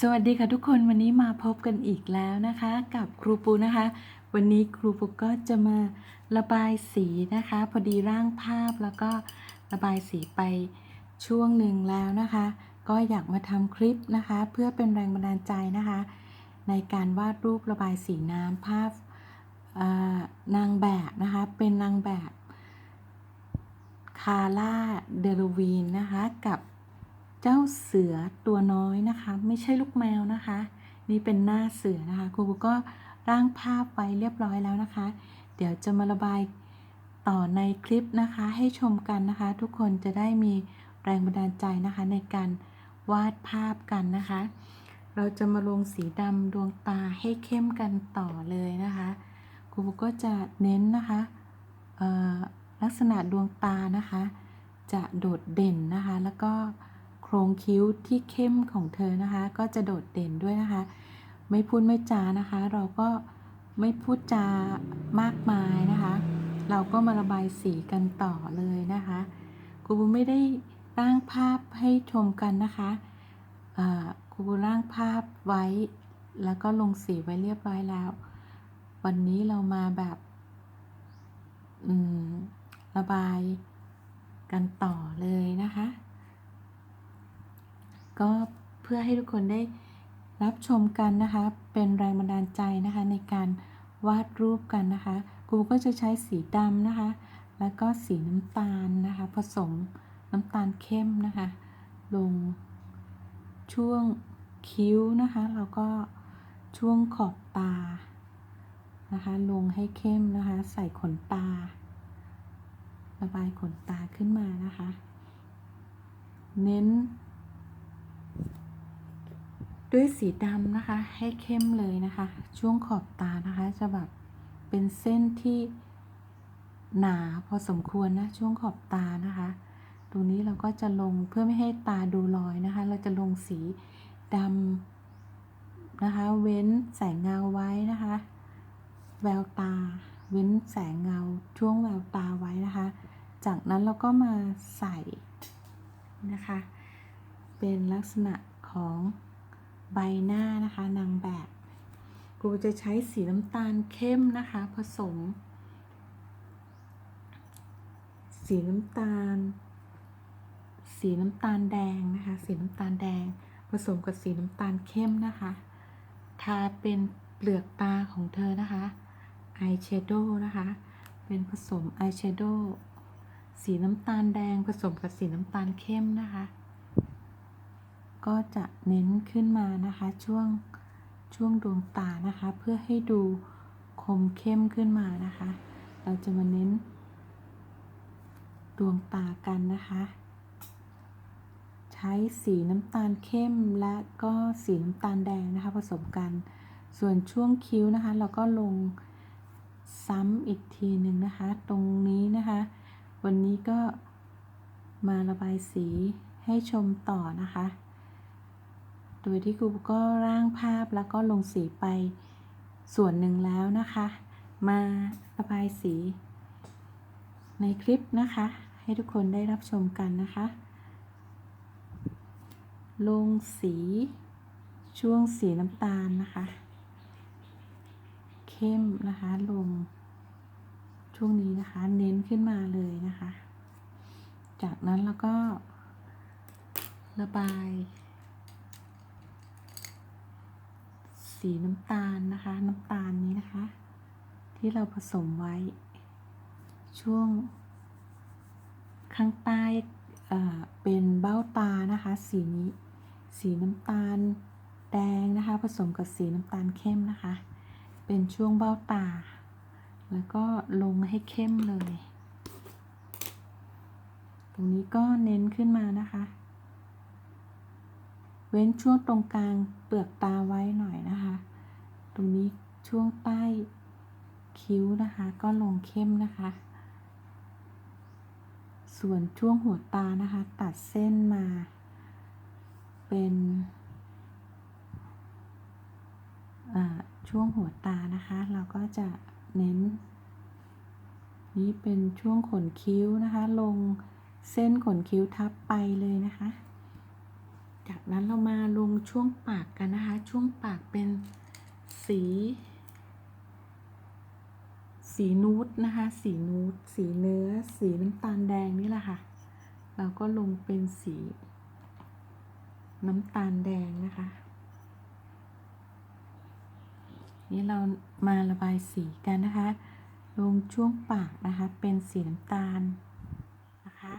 สวัสดีค่ะทุกคนวันนี้มาพบกันอีกแล้วนะคะ กับครูปูนะคะ วันนี้ครูปูก็จะมาระบายสีนะคะ พอดีร่างภาพแล้วก็ระบายสีไปช่วงหนึ่งแล้วนะคะ ก็อยากมาทำคลิปนะคะ เพื่อเป็นแรงบันดาลใจนะคะ ในการวาดรูประบายสีน้ำภาพนางแบบนะคะ เป็นนางแบบคาร่าเดลวีนนะคะกับ เจ้าเสือตัวน้อยนะคะ ไม่ใช่ลูกแมวนะคะ นี่เป็นหน้าเสือนะคะครูก็ร่างภาพไว้เรียบร้อยแล้วนะคะ เดี๋ยวจะมาระบายต่อในคลิปนะคะ ให้ชมกันนะคะ ทุกคนจะได้มีแรงบันดาลใจนะคะในการวาดภาพกันนะคะ เราจะมาลงสีดำดวงตาให้เข้มกันต่อเลยนะคะครูก็จะเน้นนะคะเออลักษณะดวงตานะคะ จะโดดเด่นนะคะแล้วก็ รงคิ้วที่เข้มของเธอนะคะ ก็จะโดดเด่นด้วยนะคะ ไม่พูดไม่จานะคะ เราก็ไม่พูดจามากมายนะคะ เราก็มาระบายสีกันต่อเลยนะคะครูไม่ได้ร่างภาพให้ชมกันนะคะครูร่างภาพไว้ แล้วก็ลงสีไว้เรียบร้อยแล้ว วันนี้เรามาแบบระบายกันต่อเลยนะคะ ก็เพื่อให้ทุกคนได้รับชมกันนะคะ เป็นแรงบันดาลใจนะคะในการวาดรูปกันนะคะครูก็จะใช้สีดำนะคะ แล้วก็สีน้ำตาลนะคะ ผสมน้ำตาลเข้มนะคะ ลงช่วงคิ้วนะคะแล้วก็ช่วงขอบตานะคะ ลงให้เข้มนะคะ ใส่ขนตา ระบายขนตาขึ้นมานะคะ เน้น ด้วยสีดำนะคะ ให้เข้มเลยนะคะ ช่วงขอบตานะคะ จะแบบเป็นเส้นที่หนาพอสมควรนะ ช่วงขอบตานะคะตรงนี้เราก็จะลงเพื่อไม่ให้ตาดูลอยนะคะ เราจะลงสีดำนะคะ เว้นแสงเงาไว้นะคะ แววตา เว้นแสงเงาช่วงแววตาไว้นะคะ จากนั้นเราก็มาใส่นะคะ เป็นลักษณะของ ใบหน้านะคะนางแบบครูจะใช้สีน้ำตาลเข้มนะคะ ผสม สีน้ำตาล สีน้ำตาลแดงนะคะ สีน้ำตาลแดง ผสมกับสีน้ำตาลเข้มนะคะ ทาเป็นเปลือกตาของเธอนะคะอายแชโดว์นะคะ เป็นผสมอายแชโดว์สีน้ำตาลแดงผสมกับสีน้ำตาลเข้มนะคะ ก็จะเน้นขึ้นมานะคะช่วงช่วงดวงตานะคะ เพื่อให้ดูคมเข้มขึ้นมานะคะ เราจะมาเน้น ดวงตากันนะคะ ใช้สีน้ำตาลเข้มและก็สีน้ำตาลแดงนะคะผสมกัน ส่วนช่วงคิ้วนะคะ เราก็ลงซ้ำอีกทีหนึ่งนะคะ ตรงนี้นะคะ วันนี้ก็มาระบายสีให้ชมต่อนะคะ โดยที่ครูก็ร่างภาพแล้วก็ลงสีไปส่วนหนึ่งแล้วนะคะ มาระบายสี ในคลิปนะคะ ให้ทุกคนได้รับชมกันนะคะ ลงสีช่วงสีน้ำตาลนะคะ เข้มนะคะลง ช่วงนี้นะคะเน้นขึ้นมาเลยนะคะ จากนั้นแล้วก็ระบาย สีน้ำตาลนะคะ น้ำตาลนี้นะคะ ที่เราผสมไว้ ช่วง ข้างใต้เอ่อเป็นเบ้าตานะคะ สีนี้ สีน้ำตาลแดงนะคะ ผสมกับสีน้ำตาลเข้มนะคะ เป็นช่วงเบ้าตา แล้วก็ลงให้เข้มเลย ตรงนี้ก็เน้นขึ้นมานะคะ เว้นช่วงตรงกลางเปลือกตาไว้หน่อยนะคะ ตรงนี้ช่วงใต้คิ้วนะคะ ก็ลงเข้มนะคะ ส่วนช่วงหัวตานะคะ ตัดเส้นมา เป็นช่วงหัวตานะคะ เราก็จะเน้น นี่เป็นช่วงขนคิ้วนะคะ ลงเส้นขนคิ้วทับไปเลยนะคะ นั้นเรามาลงช่วงปากกันนะคะ ช่วงปากเป็นสี สีนูดนะคะ สีนูดสีเนื้อ สีน้ำตาลแดงนี่แหละค่ะ เราก็ลงเป็นสี น้ำตาลแดงนะคะ นี่เรามาระบายสีกันนะคะ ลงช่วงปากนะคะ เป็นสีน้ำตาลนะคะ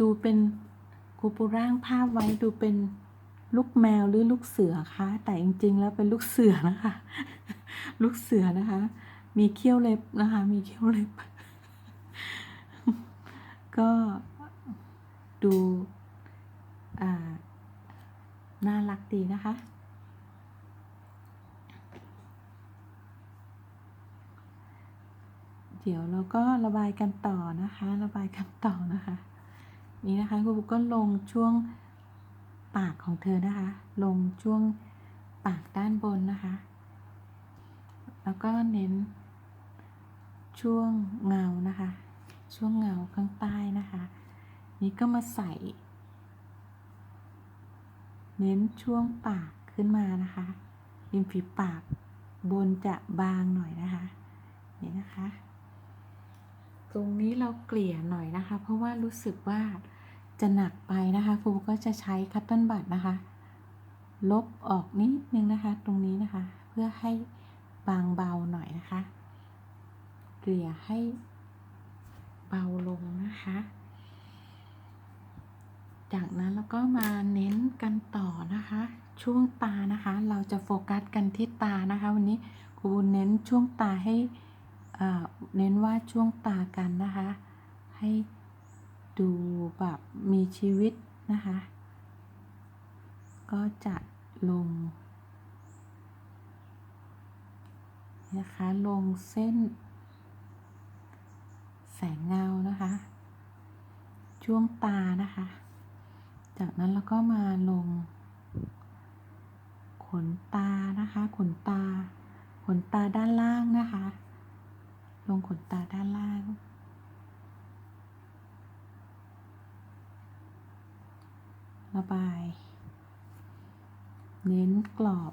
ดูเป็นครูปูร่างภาพไว้ดูเป็นลูกแมวหรือลูกเสือคะ แต่จริง ๆ แล้วเป็นลูกเสือนะคะ ลูกเสือนะคะ มีเขี้ยวเล็บนะคะ มีเขี้ยวเล็บ ก็ดูน่ารักดีนะคะ เดี๋ยวเราก็ระบายกันต่อนะคะ ระบายกันต่อนะคะ นี่นะคะครูปุ๊กก็ลงช่วงปากของเธอนะคะ ลงช่วงปากด้านบนนะคะ แล้วก็เน้น ช่วงเงานะคะ ช่วงเงาข้างใต้นะคะ นี่ก็มาใส่ เน้นช่วงปากขึ้นมานะคะริมฝีปากบนจะบางหน่อยนะคะ นี่นะคะ ตรงนี้เราเกลี่ยหน่อยนะคะ เพราะว่ารู้สึกว่าจะหนักไปนะคะครูก็จะใช้คัตเติ้ลบัตนะคะ ลบออกนิดนึงนะคะ ตรงนี้นะคะ เพื่อให้บางเบาหน่อยนะคะ เกลี่ยให้เบาลงนะคะ จากนั้นเราก็มาเน้นกันต่อนะคะ ช่วงตานะคะ เราจะโฟกัสกันที่ตานะคะ วันนี้ครูเน้นช่วงตาให้ เน้นว่าช่วงตากันนะคะ ให้ดูแบบมีชีวิตนะคะ ก็จะลงนะคะลงเส้น แสงเงานะคะ ช่วงตานะคะ จากนั้นเราก็มาลง ขนตานะคะ ขนตา ขนตาด้านล่างนะคะ ลงขนตาด้านล่าง ระบาย เน้นกรอบ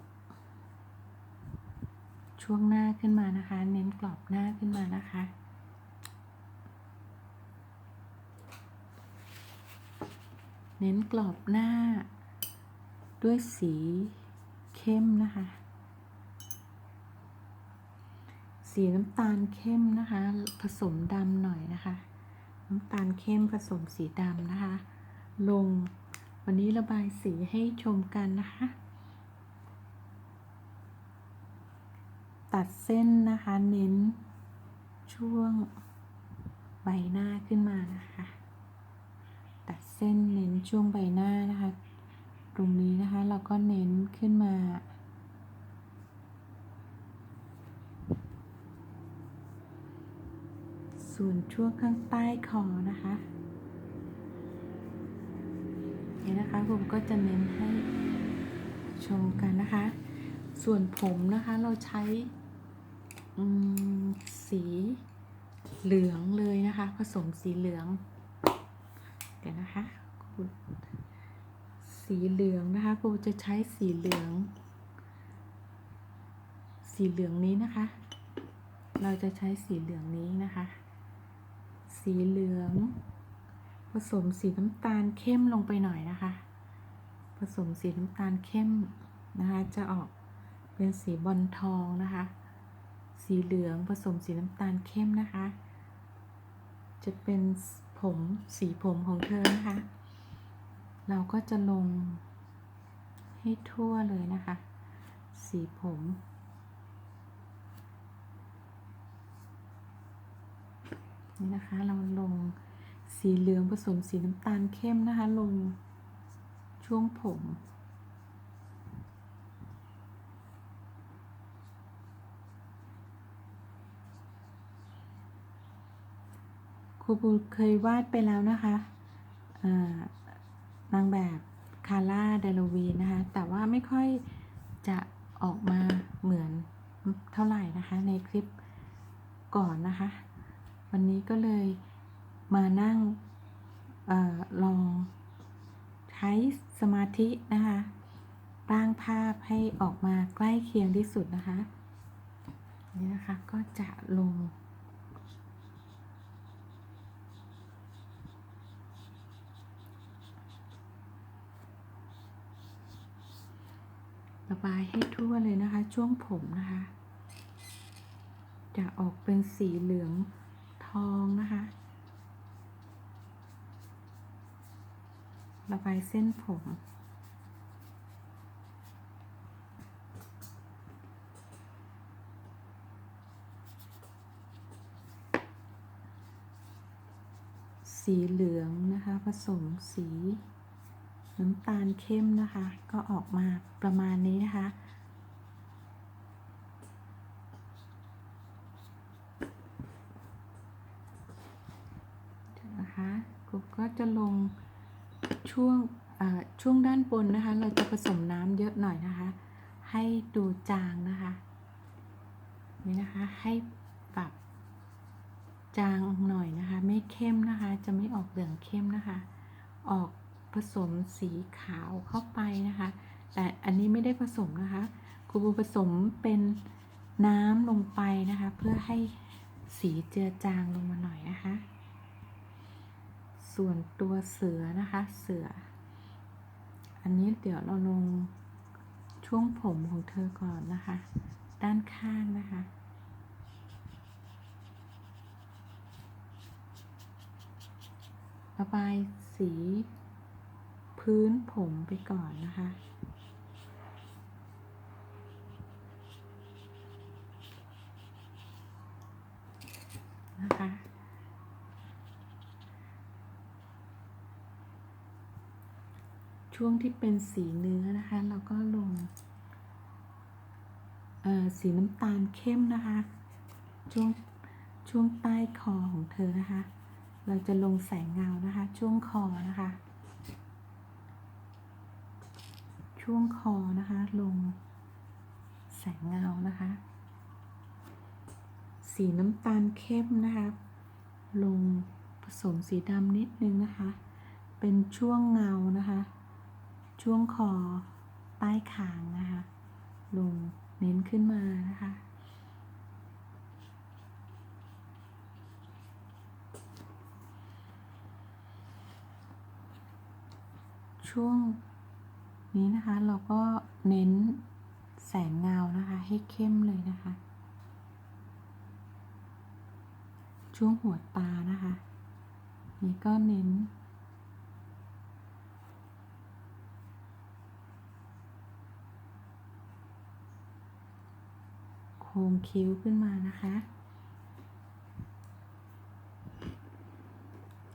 ช่วงหน้าขึ้นมานะคะ เน้นกรอบหน้าขึ้นมานะคะเน้นกรอบหน้า ด้วยสีเข้มนะคะ สีน้ำตาลเข้มนะคะ ผสมดำหน่อยนะคะ น้ำตาลเข้มผสมสีดำนะคะ ลงวันนี้ระบายสีให้ชมกันนะคะ ตัดเส้นนะคะเน้นช่วงใบหน้าขึ้นมานะคะ ตัดเส้นเน้นช่วงใบหน้านะคะ ตรงนี้นะคะเราก็เน้นขึ้นมา ส่วนช่วงข้างใต้คอนะคะเนี่นะคะผมก็จะเน้นให้ชมกันนะคะ ส่วนผมนะคะเราใช้สีเหลืองเลยนะคะ ผสมสีเหลือง เดี๋ยวนะคะครูสีเหลืองนะคะครูจะใช้สีเหลือง สีเหลืองนี้นะคะ เราจะใช้สีเหลืองนี้นะคะ สีเหลือง ผสมสีน้ำตาลเข้มลงไปหน่อยนะคะ ผสมสีน้ำตาลเข้มนะคะ จะออกเป็นสีบอลทองนะคะ สีเหลืองผสมสีน้ำตาลเข้มนะคะ จะเป็นผมสีผมของเธอนะคะ เราก็จะลงให้ทั่วเลยนะคะ สีผม นี่นะคะ เราลงสีเหลืองผสมสีน้ำตาลเข้มนะคะ ลงช่วงผมครูปูเคยวาดไปแล้วนะคะนางแบบคาร่าเดลวีนะคะ แต่ว่าไม่ค่อยจะออกมาเหมือนเท่าไหร่นะคะ ในคลิปก่อนนะคะ วันนี้ก็เลยมานั่งออลองใช้สมาธินะคะร่างภาพให้ออกมาใกล้เคียงที่สุดนะคะ นี่นะคะก็จะลง ระบายให้ทั่วเลยนะคะ ช่วงผมนะคะ จะออกเป็นสีเหลือง องนะคะ ระบายเส้นผม สีเหลืองนะคะ ผสมสีน้ำตาลเข้มนะคะ ก็ออกมาประมาณนี้นะคะกรุ๊ปก็ จะลงช่วงช่วงด้านบนนะคะ เราจะผสมน้ำเยอะหน่อยนะคะ ให้ดูจางนะคะนี่นะคะให้ปรับจางหน่อยนะคะ ไม่เข้มนะคะ จะไม่ออกเหลืองเข้มนะคะ ออกผสมสีขาวเข้าไปนะคะ แต่อันนี้ไม่ได้ผสมนะคะครูผสมเป็นน้ำลงไปนะคะ เพื่อให้สีเจือจางลงมาหน่อยนะคะ ส่วนตัวเสือนะคะเสือ อันนี้เดี๋ยวเราลงช่วงผมของเธอก่อนนะคะ ด้านข้างนะคะระบายสีพื้นผมไปก่อนนะคะ ช่วงที่เป็นสีเนื้อนะคะเราก็ลงสีน้ำตาลเข้มนะคะ ช่วงช่วงใต้คอของเธอนะคะ เราจะลงแสงเงานะคะ ช่วงคอนะคะ ช่วงคอนะคะ ลงแสงเงานะคะ สีน้ำตาลเข้มนะคะ ลงผสมสีดำนิดนึงนะคะ เป็นช่วงเงานะคะ ช่วงคอใต้คางนะคะ ลงเน้นขึ้นมานะคะ ช่วงนี้นะคะเราก็เน้นแสงเงานะคะ ให้เข้มเลยนะคะ ช่วงหัวตานะคะ นี่ก็เน้น ค้งคิ้วขึ้นมานะคะ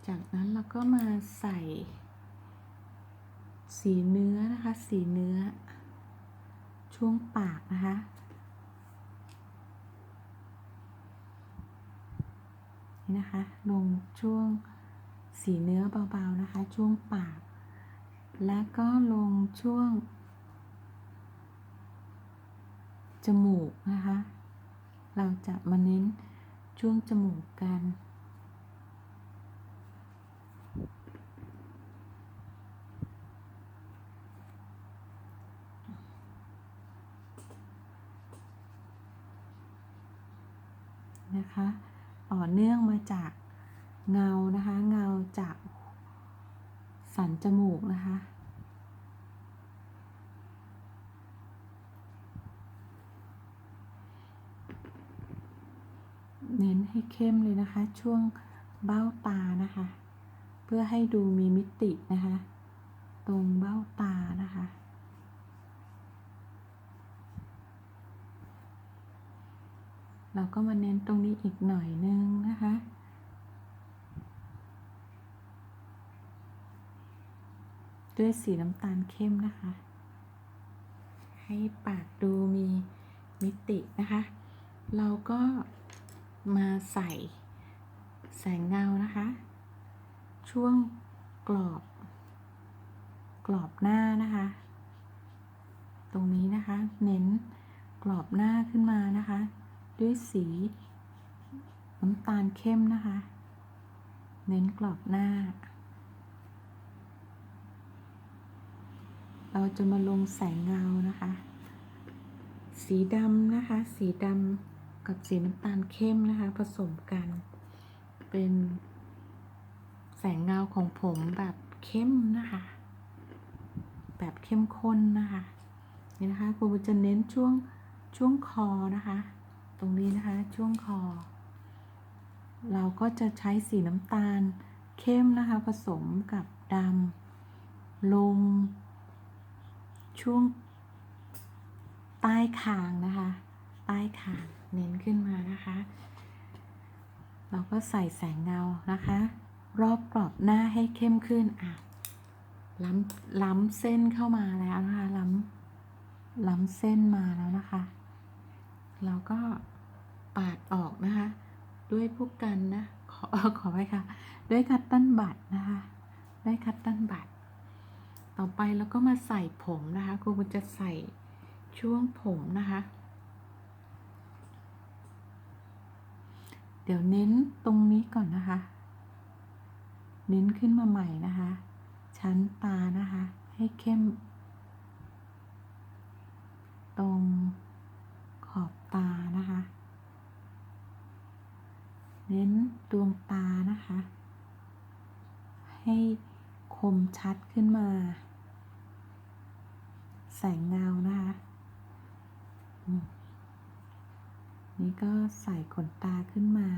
จากนั้นเราก็มาใส่ สีเนื้อนะคะ สีเนื้อ ช่วงปากนะคะนี่นะคะ ลงช่วงสีเนื้อเบาๆนะคะ ช่วงปาก แล้วก็ลงช่วง จมูกนะคะ เราจะมาเน้นช่วงจมูกกันนะคะต่อเนื่องมาจากเงานะคะ เงาจากสันจมูกนะคะ เน้นให้เข้มเลยนะคะ ช่วงเบ้าตานะคะ เพื่อให้ดูมีมิตินะคะ ตรงเบ้าตานะคะ เราก็มาเน้นตรงนี้อีกหน่อยนึงนะคะด้วยสีน้ำตาลเข้มนะคะ ให้ปากดูมีมิตินะคะ เราก็ มาใส่แสงเงานะคะ ช่วงกรอบ กรอบหน้านะคะ ตรงนี้นะคะ เน้นกรอบหน้าขึ้นมานะคะ ด้วยสีน้ำตาลเข้มนะคะ เน้นกรอบหน้า เราจะมาลงแสงเงานะคะ สีดำนะคะ สีดำ กับสีน้ำตาลเข้มนะคะ ผสมกัน เป็นแสงเงาของผมแบบเข้มนะคะ แบบเข้มข้นนะคะ นี่นะคะครูจะเน้นช่วงช่วงคอนะคะ ตรงนี้นะคะช่วงคอ เราก็จะใช้สีน้ำตาลเข้มนะคะ ผสมกับดำลง ช่วงใต้คางนะคะ ใต้คาง เน้นขึ้นมานะคะ เราก็ใส่แสงเงานะคะ รอบกรอบหน้าให้เข้มขึ้นอะล้ำล้ำเส้นเข้ามาแล้วนะคะล้ำล้ำเส้นมาแล้วนะคะ เราก็ปาดออกนะคะ ด้วยผู้กันนะขอขอไว้ค่ะ ด้วยคัตตันบัตนะคะด้วยคัตตันบัตต่อไปเราก็มาใส่ผมนะคะครูจะใส่ช่วงผมนะคะ ดี๋ยวเน้นตรงนี้ก่อนนะคะ เน้นขึ้นมาใหม่นะคะ ชั้นตานะคะ ให้เข้ม ตรงขอบตานะคะ เน้นดวงตานะคะ ให้คมชัดขึ้นมา แสงเงานะคะ นี่ก็ใส่ขนตาขึ้นมา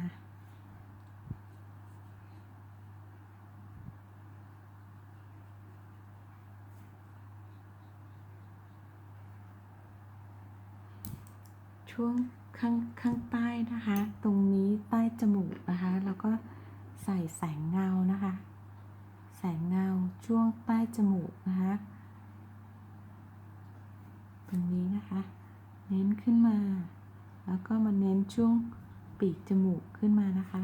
ช่วงข้างข้างใต้นะคะ ตรงนี้ใต้จมูกนะคะ แล้วก็ใส่แสงเงานะคะ แสงเงาช่วงใต้จมูกนะคะ ตรงนี้นะคะ เน้นขึ้นมา แล้วก็มาเน้นช่วงปีกจมูกขึ้นมานะคะ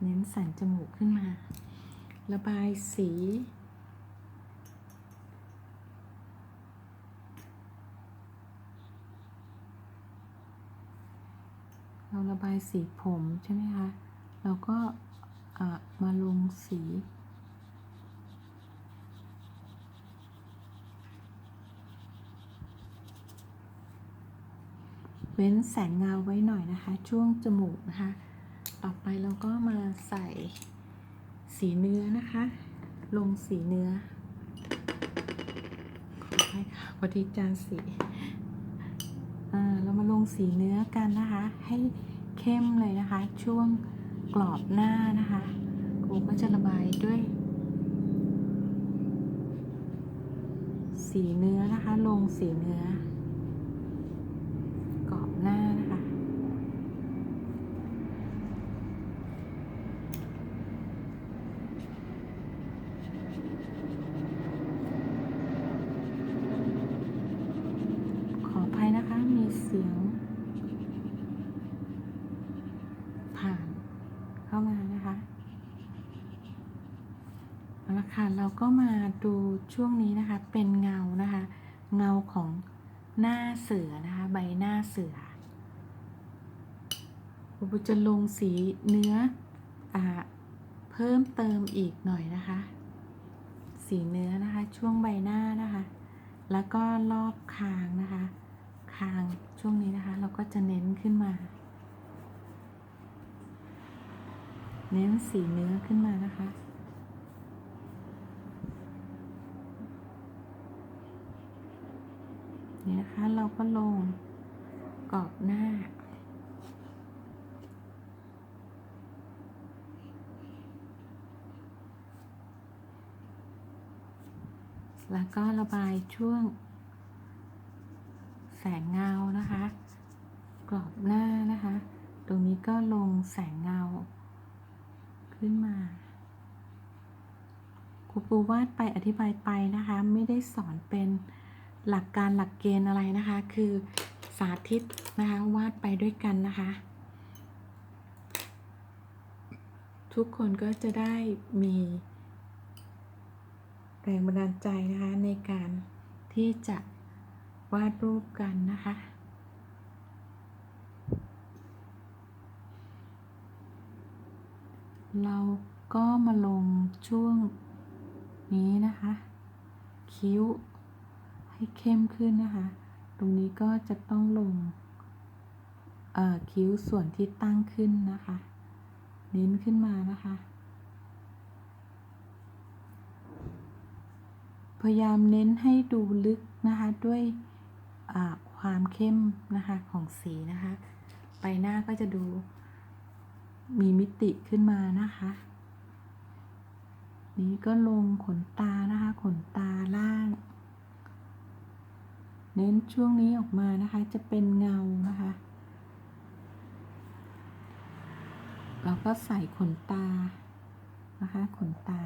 เน้นสันจมูกขึ้นมา ระบายสี เราระบายสีผมใช่ไหมคะ เราก็มาลงสี ว้นแสงเงาไว้หน่อยนะคะ ช่วงจมูกนะคะ ต่อไปเราก็มาใส่สีเนื้อนะคะ ลงสีเนื้อขอให้ค่ะพอดีจานสีอ่าเรามาลงสีเนื้อกันนะคะ ให้เข้มเลยนะคะ ช่วงกรอบหน้านะคะครูก็จะระบายด้วย สีเนื้อนะคะ ลงสีเนื้อกรอบหน้านะคะ ขออภัยนะคะ มีเสียง ผ่านเข้ามานะคะเอาละค่ะเรา ก็มาดูช่วงนี้นะคะ เป็นเงานะคะ เงาของหน้าเสือนะคะ ใบหน้าเสือครูจะลงสีเนื้ออเพิ่มเติมอีกหน่อยนะคะ สีเนื้อนะคะ ช่วงใบหน้านะคะ แล้วก็รอบคางนะคะ คางช่วงนี้นะคะ เราก็จะเน้นขึ้นมา เน้นสีเนื้อขึ้นมานะคะ นี่นะคะ เราก็ลงกรอบหน้า แล้วก็ระบายช่วง แสงเงานะคะ กรอบหน้านะคะ ตรงนี้ก็ลงแสงเงา ขึ้นมาครูปูวาดไปอธิบายไปนะคะ ไม่ได้สอนเป็น หลักการหลักเกณฑ์อะไรนะคะ คือสาธิตนะคะวาดไปด้วยกันนะคะ ทุกคนก็จะได้มีแรงบันดาลใจนะคะในการที่จะวาดรูปกันนะคะเราก็มาลงช่วงนี้นะคะ คิ้ว ให้เข้มขึ้นนะคะ ตรงนี้ก็จะต้องลงคิ้วส่วนที่ตั้งขึ้นนะคะ เน้นขึ้นมานะคะ พยายามเน้นให้ดูลึกนะคะด้วยความเข้มนะคะของสีนะคะ ใบหน้าก็จะดูมีมิติขึ้นมานะคะ นี้ก็ลงขนตานะคะ ขนตาล่าง เน้นช่วงนี้ออกมานะคะ จะเป็นเงานะคะ เราก็ใส่ขนตานะคะ ขนตา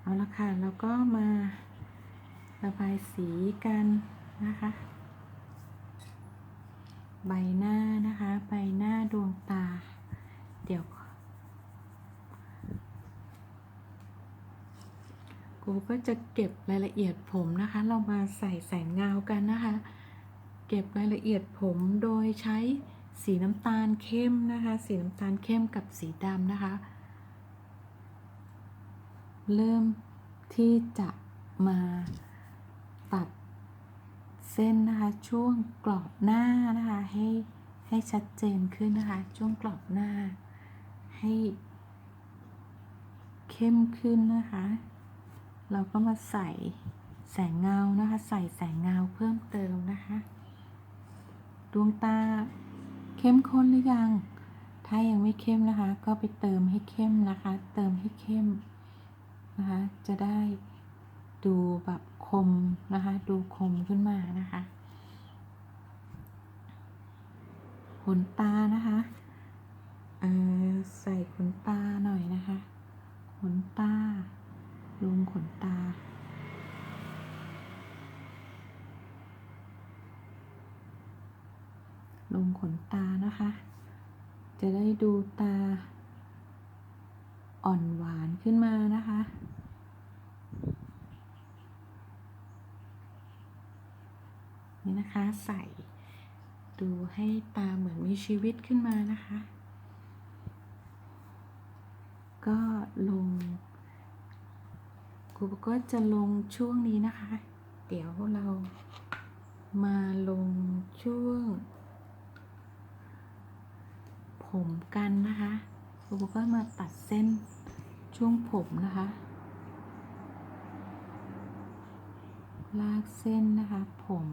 เอาละค่ะ แล้วก็มาระบายสีกันนะคะ ใบหน้านะคะ ใบหน้าดวงตา เดี๋ยว กูก็จะเก็บรายละเอียดผมนะคะ เรามาใส่แสงเงากันนะคะ เก็บรายละเอียดผมโดยใช้สีน้ำตาลเข้มนะคะ สีน้ำตาลเข้มกับสีดำนะคะ เริ่มที่จะมาตัดเส้นนะคะ ช่วงกรอบหน้านะคะ ให้ให้ชัดเจนขึ้นนะคะ ช่วงกรอบหน้าให้เข้มขึ้นนะคะ เราก็มาใส่แสงเงานะคะ ใส่แสงเงาเพิ่มเติมนะคะ ดวงตาเข้มข้นหรือยัง ถ้ายังไม่เข้มนะคะ ก็ไปเติมให้เข้มนะคะ เติมให้เข้มนะคะ จะได้ดูแบบคมนะคะ ดูคมขึ้นมานะคะขนตานะคะใส่ขนตาหน่อยนะคะขนตา ลงขนตา ลงขนตานะคะ จะได้ดูตา อ่อนหวานขึ้นมานะคะนี่นะคะใส่ดูให้ตาเหมือนมีชีวิตขึ้นมานะคะ ก็ลง รูก็จะลงช่วงนี้นะคะ เดี๋ยวเรามาลงช่วง ผมกันนะคะครูก็มาตัดเส้นช่วงผมนะคะ ลากเส้นนะคะ ผม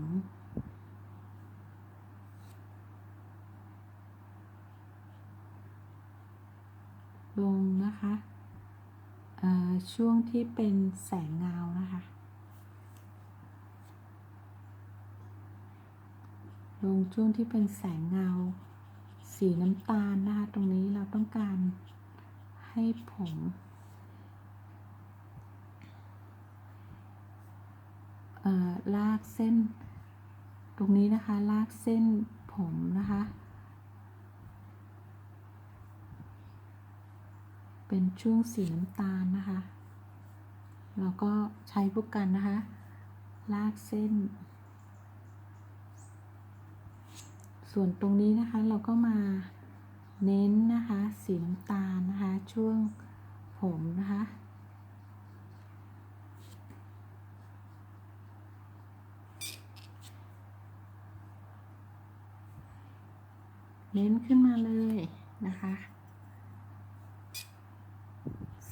ลงนะคะ ช่วงที่เป็นแสงเงานะคะ ลงช่วงที่เป็นแสงเงา สีน้ำตาลนะคะ ตรงนี้เราต้องการให้ผมลากเส้น ตรงนี้นะคะ ลากเส้นผมนะคะ เป็นช่วงสีน้ำตาลนะคะแล้วก็ใช้พวกกันนะคะ ลากเส้น ส่วนตรงนี้นะคะเราก็มาเน้นนะคะสีน้ำตาลนะคะ ช่วงผมนะคะเน้นขึ้นมาเลยนะคะ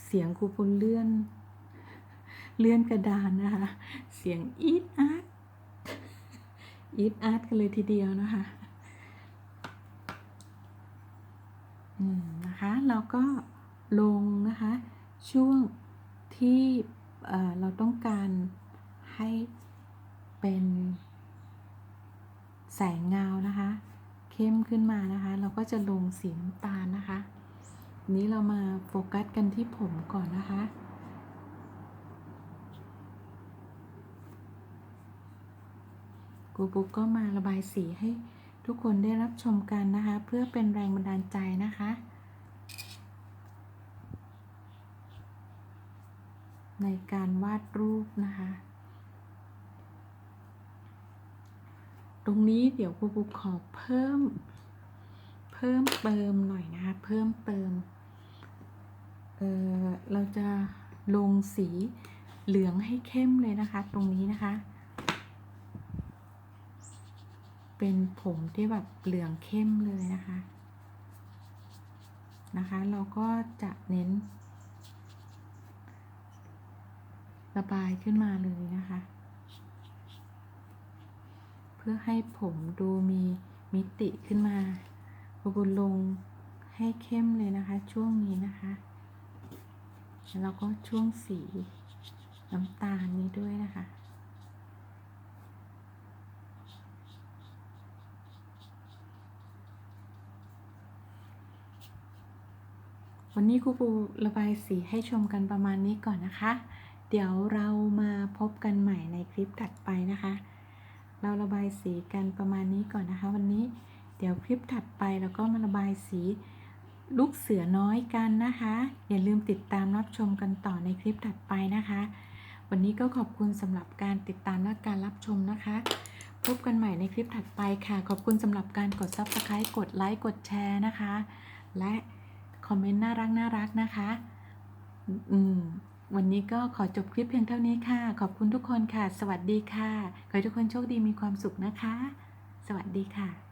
เสียงครูปุณเลื่อน เลื่อนกระดานนะคะ เสียงอีดอาร์ตอีดอาร์ตกันเลยทีเดียวนะคะอืมนะคะเราก็ลงนะคะ ช่วงที่เอ่อเราต้องการให้เป็นแสงเงานะคะ เข้มขึ้นมานะคะ เราก็จะลงสีน้ำตาลนะคะ นี้เรามาโฟกัสกันที่ผมก่อนนะคะ กูปุ๊กก็มาระบายสีให้ทุกคนได้รับชมกันนะคะ เพื่อเป็นแรงบันดาลใจนะคะ ในการวาดรูปนะคะ ตรงนี้เดี๋ยวครูปูขอเพิ่ม เพิ่มเติมหน่อยนะคะ เพิ่มเติม เเราจะลงสีเหลืองให้เข้มเลยนะคะ ตรงนี้นะคะ เป็นผมที่แบบเหลืองเข้มเลยนะคะ นะคะ เราก็จะเน้น ระบายขึ้นมาเลยนะคะ เพื่อให้ผมดูมีมิติขึ้นมาบุญลงให้เข้มเลยนะคะ ช่วงนี้นะคะ แล้วก็ช่วงสีน้ำตาลนี้ด้วยนะคะ วันนี้ครูปูระบายสีให้ชมกันประมาณนี้ก่อนนะคะ เดี๋ยวเรามาพบกันใหม่ในคลิปถัดไปนะคะ เราระบายสีกันประมาณนี้ก่อนนะคะ วันนี้เดี๋ยวคลิปถัดไปเราก็มาระบายสี ลูกเสือน้อยกันนะคะ อย่าลืมติดตามรับชมกันต่อในคลิปถัดไปนะคะ วันนี้ก็ขอบคุณสำหรับการติดตามและการรับชมนะคะ พบกันใหม่ในคลิปถัดไปค่ะ ขอบคุณสำหรับการกด subscribe กดไลค์กดแชร์นะคะ และคอมเมนต์น่ารักน่ารักนะคะอืมวันนี้ก็ขอจบคลิปเพียงเท่านี้ค่ะ ขอบคุณทุกคนค่ะ สวัสดีค่ะ ขอให้ทุกคนโชคดีมีความสุขนะคะ สวัสดีค่ะ